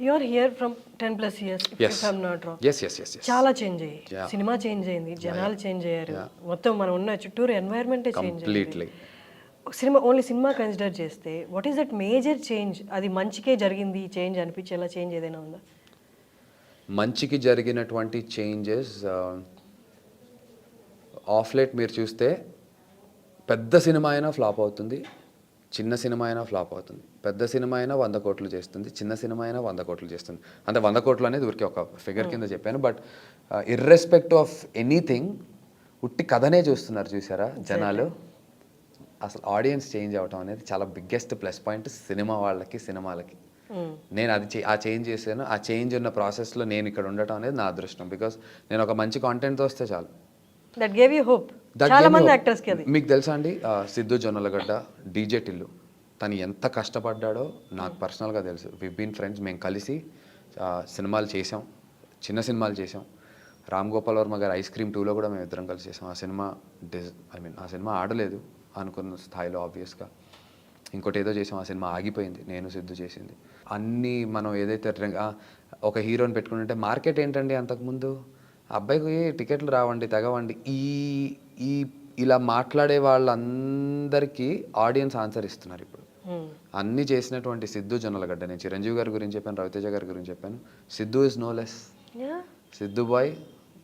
You are here from ten plus years I'm not wrong yes yes yes చాలా change అయ్యి. Cinema change అయింది జనాలు change అయ్యారు. మొత్తం మనం ఉన్న చుట్టూరు ఎన్వైరన్మెంటే చేంజ్ అయింది సినిమా ఓన్లీ సినిమా కన్సిడర్ చేస్తే what is that major change అది మంచికే జరిగింది చేంజ్ అనిపించేలా చేంజ్ ఏదైనా ఉందా? మంచికి జరిగినటువంటి చేంజెస్ ఆఫ్ లేట్ మీరు చూస్తే పెద్ద సినిమా అయినా ఫ్లాప్ అవుతుంది. చిన్న సినిమా అయినా ఫ్లాప్ అవుతుంది. పెద్ద సినిమా అయినా వంద కోట్లు చేస్తుంది. చిన్న సినిమా అయినా వంద కోట్లు చేస్తుంది. అంటే వంద కోట్లు అనేది ఊరికి ఒక ఫిగర్ కింద చెప్పాను. బట్ ఇర్రెస్పెక్ట్ ఆఫ్ ఎనీథింగ్ ఉట్టి కథనే చూస్తున్నారు చూసారా జనాలు? అసలు ఆడియన్స్ చేంజ్ అవటం అనేది చాలా బిగ్గెస్ట్ ప్లస్ పాయింట్ సినిమా వాళ్ళకి సినిమాలకి. నేను అది ఆ చేంజ్ చేశాను. ఆ చేంజ్ ఉన్న ప్రాసెస్లో నేను ఇక్కడ ఉండటం అనేది నా అదృష్టం. బికాస్ నేను ఒక మంచి కాంటెంట్తో వస్తే చాలు. దట్ గేవ్ యూ హోప్ చాలా మంది. యాక్టర్స్కి అది. మీకు తెలుసా అండి? సిద్ధు జొన్నలగడ్డ డీజే టిల్లు. తను ఎంత కష్టపడ్డాడో నాకు పర్సనల్గా తెలుసు. వి బీన్ ఫ్రెండ్స్ మేము కలిసి సినిమాలు చేసాం చిన్న సినిమాలు చేసాం రామ్ గోపాల్ వర్మ గారి ఐస్ క్రీమ్ టూలో కూడా మేము ఇద్దరం కలిసి చేసాం ఆ సినిమా డిజ్ ఐ మీన్ ఆ సినిమా ఆడలేదు అనుకున్న స్థాయిలో ఆబ్వియస్గా ఇంకోటి ఏదో చేసాం ఆ సినిమా ఆగిపోయింది. నేను సిద్ధు చేసింది. అన్నీ మనం ఏదైతే ఒక హీరోని పెట్టుకుంటుంటే మార్కెట్ ఏంటండి అంతకుముందు? అబ్బాయికి టికెట్లు రావండి తగవండి. ఈ ఈ ఇలా మాట్లాడే వాళ్ళందరికీ ఆడియన్స్ ఆన్సర్ ఇస్తున్నారు ఇప్పుడు. అన్నీ చేసినటువంటి సిద్ధు జొన్నలగడ్డ. నేను చిరంజీవి గారి గురించి చెప్పాను రవితేజ గారి గురించి చెప్పాను. Siddhu is no less. Siddhu boy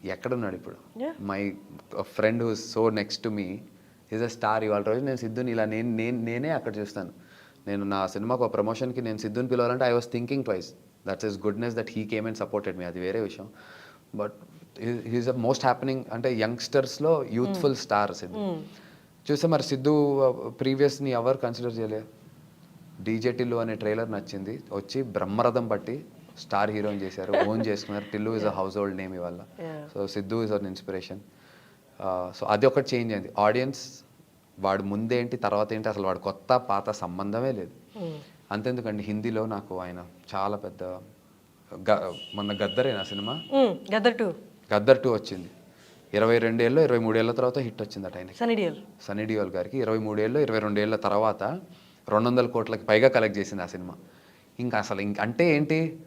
ఎక్కడున్నాడు ఇప్పుడు. My friend who so next to me is a star ఇవాళ రోజు నేను సిద్ధుని ఇలా నేను నేను నేనే అక్కడ చూస్తాను. నేను నా సినిమాకు ఒక ప్రమోషన్కి నేను సిద్ధుని పిలవాలంటే I was thinking twice that's is goodness that he came and supported me అది వేరే విషయం. But he's a most happening అంటే యంగ్స్టర్స్లో యూత్ఫుల్ స్టార్ సిద్ధు చూస్తే మరి సిద్ధు ప్రీవియస్ని ఎవరు కన్సిడర్ చేయలేదు? డీజే టిల్లు అనే ట్రైలర్ నచ్చింది. వచ్చి బ్రహ్మరథం పట్టి స్టార్ హీరోయిన్ చేశారు. ఓన్ చేసుకున్నారు. Tillu is a household name ఇవాళ. So Siddhu is an inspiration so అది ఒకటి చేంజ్ అయింది. ఆడియన్స్ వాడు ముందేంటి తర్వాత ఏంటి అసలు వాడు కొత్త పాత సంబంధమే లేదు. అంతెందుకండి హిందీలో నాకు ఆయన చాలా పెద్ద మొన్న గద్దరేనా cinema? Gadar two Gaddar two వచ్చింది. ఇరవై రెండేళ్ళు ఇరవై మూడేళ్ళ తర్వాత హిట్ వచ్చిందట డియల్. సన్నీ డియోల్ గారికి ఇరవై మూడేళ్ళు ఇరవై రెండేళ్ళ తర్వాత రెండు వందల కోట్లకి పైగా కలెక్ట్ చేసింది ఆ సినిమా. ఇంకా అసలు ఇంక అంటే ఏంటి?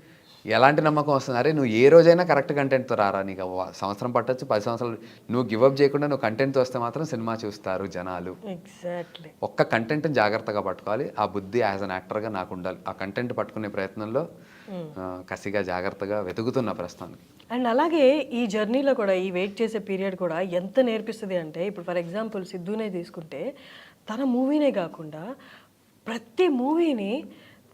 ఎలాంటి నమ్మకం వస్తుంది? అరే నువ్వు ఏ రోజైనా కరెక్ట్ కంటెంట్తో రారా నీకు సంవత్సరం పట్టొచ్చు పది సంవత్సరాలు నువ్వు గివప్ చేయకుండా నువ్వు కంటెంట్తో వస్తే మాత్రం సినిమా చూస్తారు జనాలు. ఎగ్జాక్ట్లీ. ఒక్క కంటెంట్ని జాగ్రత్తగా పట్టుకోవాలి. ఆ బుద్ధి యాజ్ అన్ యాక్టర్గా నాకు ఉండాలి. ఆ కంటెంట్ పట్టుకునే ప్రయత్నంలో కసిగా జాగ్రత్తగా వెతుకుతున్న ప్రస్తుతానికి. అండ్ అలాగే ఈ జర్నీలో కూడా ఈ వెయిట్ చేసే పీరియడ్ కూడా ఎంత నేర్పిస్తుంది అంటే ఇప్పుడు ఫర్ ఎగ్జాంపుల్ సిద్ధునే తీసుకుంటే తన మూవీనే కాకుండా ప్రతి మూవీని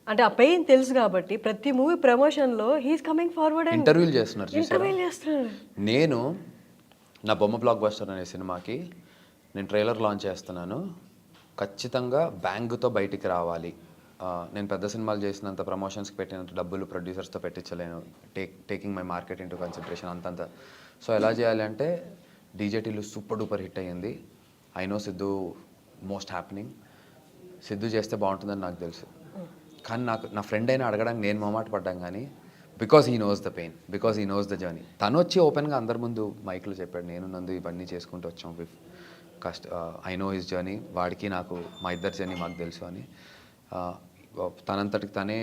అంటే ఆ పెయిన్ తెలుసు కాబట్టి ప్రతి మూవీ ప్రమోషన్లో హీస్ కమింగ్ ఫార్వర్డ్ అండ్ ఇంటర్వ్యూలు చేస్తున్నారు చూసారా? ఇంటర్వ్యూ చేస్తున్నాడు నేను నా బొమ్మ బ్లాక్ బస్టర్ అనే సినిమాకి నేను ట్రైలర్ లాంచ్ చేస్తున్నాను. ఖచ్చితంగా బ్యాంకుతో బయటికి రావాలి. ఆ, నేను పెద్ద సినిమాలు చేసినంత ప్రమోషన్స్కి పెట్టినంత డబ్బులు ప్రొడ్యూసర్స్తో పెట్టించలేను. Take taking my market into consideration అంతంత. సో ఎలా చేయాలి అంటే డీజేటీలు సూపర్ డూపర్ హిట్ అయ్యింది. I know Siddhu most happening Siddhu చేస్తే బాగుంటుందని నాకు తెలుసు. కానీ నాకు నా ఫ్రెండ్ అయినా అడగడానికి నేను మొమాట పడ్డాం కానీ because he knows the pain because he knows the journey తను వచ్చి ఓపెన్గా అందరి ముందు మైక్లో చెప్పాడు నేను నందు ఇవన్నీ చేసుకుంటూ వచ్చాం విఫ్ కష్ట ఐ నో హిస్ జర్నీ వాడికి నాకు మా ఇద్దరి జర్నీ మాకు తెలుసు అని. తనంతటికి తనే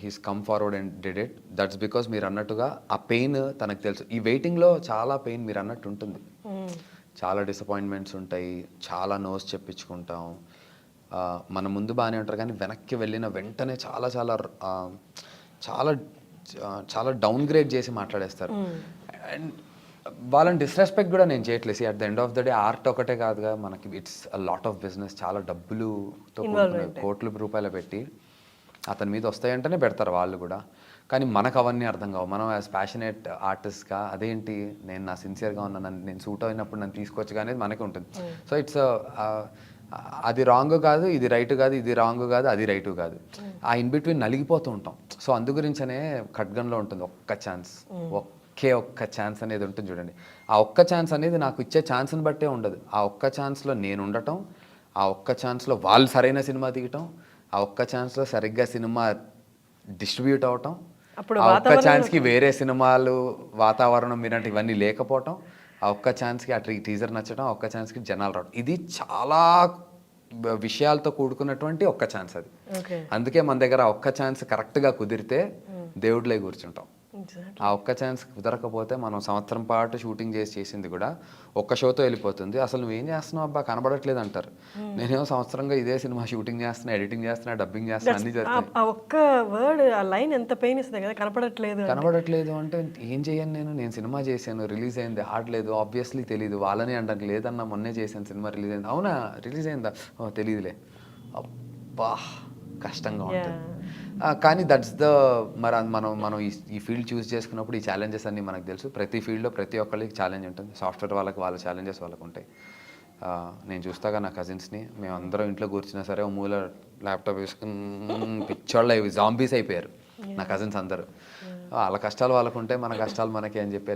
he's come forward and did it that's because మీరు అన్నట్టుగా ఆ పెయిన్ తనకు తెలుసు. ఈ వెయిటింగ్లో చాలా పెయిన్ మీరు అన్నట్టు ఉంటుంది. చాలా డిసప్పాయింట్మెంట్స్ ఉంటాయి చాలా నోస్ చెప్పించుకుంటాం. మన ముందు బాగానే ఉంటారు. కానీ వెనక్కి వెళ్ళిన వెంటనే చాలా చాలా చాలా చాలా డౌన్ గ్రేడ్ చేసి మాట్లాడేస్తారు. అండ్ వాళ్ళని డిస్రెస్పెక్ట్ కూడా నేను చేయట్లేదు. At the end of the day art ఒకటే కాదుగా మనకి it's a lot of business చాలా డబ్బులుతో కోట్ల రూపాయలు పెట్టి అతని మీద వస్తాయంటేనే పెడతారు వాళ్ళు కూడా. కానీ మనకు అవన్నీ అర్థం కావు. మనం యాజ్ ప్యాషనేట్ ఆర్టిస్ట్గా అదేంటి నేను నా సిన్సియర్గా ఉన్నా నన్ను నేను సూట్ అయినప్పుడు నన్ను తీసుకోవచ్చు అనేది మనకి ఉంటుంది. సో ఇట్స్ అది రాంగ్ కాదు ఇది రైట్ కాదు ఇది రాంగ్ కాదు అది రైట్ కాదు. ఆ ఇన్ బిట్వీన్ నలిగిపోతూ ఉంటాం. సో అందు గురించనే ఖడ్గన్లో ఉంటుంది ఒక్క ఛాన్స్ ఒకే ఒక్క ఛాన్స్ అనేది ఉంటుంది చూడండి. ఆ ఒక్క ఛాన్స్ అనేది నాకు ఇచ్చే ఛాన్స్ని బట్టే ఉండదు. ఆ ఒక్క ఛాన్స్లో నేను ఉండటం ఆ ఒక్క ఛాన్స్లో వాళ్ళు సరైన సినిమా తీయటం ఆ ఒక్క ఛాన్స్లో సరిగ్గా సినిమా డిస్ట్రిబ్యూట్ అవటం అప్పుడు ఆ ఒక్క ఛాన్స్కి వేరే సినిమాలు వాతావరణం మీరంటే ఇవన్నీ లేకపోవటం ఆ ఒక్క ఛాన్స్కి ఆ ట్రీ టీజర్ నచ్చడం ఆ ఒక్క ఛాన్స్కి జనాలు రావడం. ఇది చాలా విషయాలతో కూడుకున్నటువంటి ఒక్క ఛాన్స్ అది. అందుకే మన దగ్గర ఒక్క ఛాన్స్ కరెక్ట్గా కుదిరితే దేవుడిలే కూర్చుంటాం. ఆ ఒక్క ఛాన్స్ కుదరకపోతే మనం సంవత్సరం పాటు షూటింగ్ చేసి చేసింది కూడా ఒక్క షోతో వెళ్ళిపోతుంది. అసలు నువ్వేం చేస్తున్నావు అబ్బా? కనబడట్లేదు అంటారు నేనేమో సంవత్సరంగా ఇదే సినిమా షూటింగ్ చేస్తున్నా ఎడిటింగ్ చేస్తున్నా డబ్బింగ్ చేస్తున్నా అన్ని ఆ ఒక్క వర్డ్ ఆ లైన్ ఎంత పెయిన్ ఇస్తుంది కదా కనపడట్లేదు. కనబడట్లేదు అంటే ఏం చేయను నేను? నేను సినిమా చేశాను రిలీజ్ అయింది ఆడలేదు ఆబ్వియస్లీ తెలియదు వాళ్ళని అంటాను లేదన్నా మొన్నే చేశాను సినిమా రిలీజ్ అయింది. అవునా? రిలీజ్ అయిందా? తెలియదులే అబ్బా! కష్టంగా ఉంటుంది. కానీ దట్స్ ద మరి మనం మనం ఈ ఈ ఫీల్డ్ చూస్ చేసుకున్నప్పుడు ఈ ఛాలెంజెస్ అన్నీ మనకు తెలుసు. ప్రతి ఫీల్డ్లో ప్రతి ఒక్కరికి ఛాలెంజ్ ఉంటుంది. సాఫ్ట్వేర్ వాళ్ళకి వాళ్ళ ఛాలెంజెస్ వాళ్ళకు ఉంటాయి. నేను చూస్తాగా నా కజిన్స్ని మేము అందరం ఇంట్లో కూర్చున్నా సరే మూల ల్యాప్టాప్ వేసుకుని పిచ్చోళ్ళ జాంబీస్ అయిపోయారు. నా కజిన్స్ అందరూ. వాళ్ళ కష్టాలు వాళ్ళకు ఉంటే మన కష్టాలు మనకి అని చెప్పి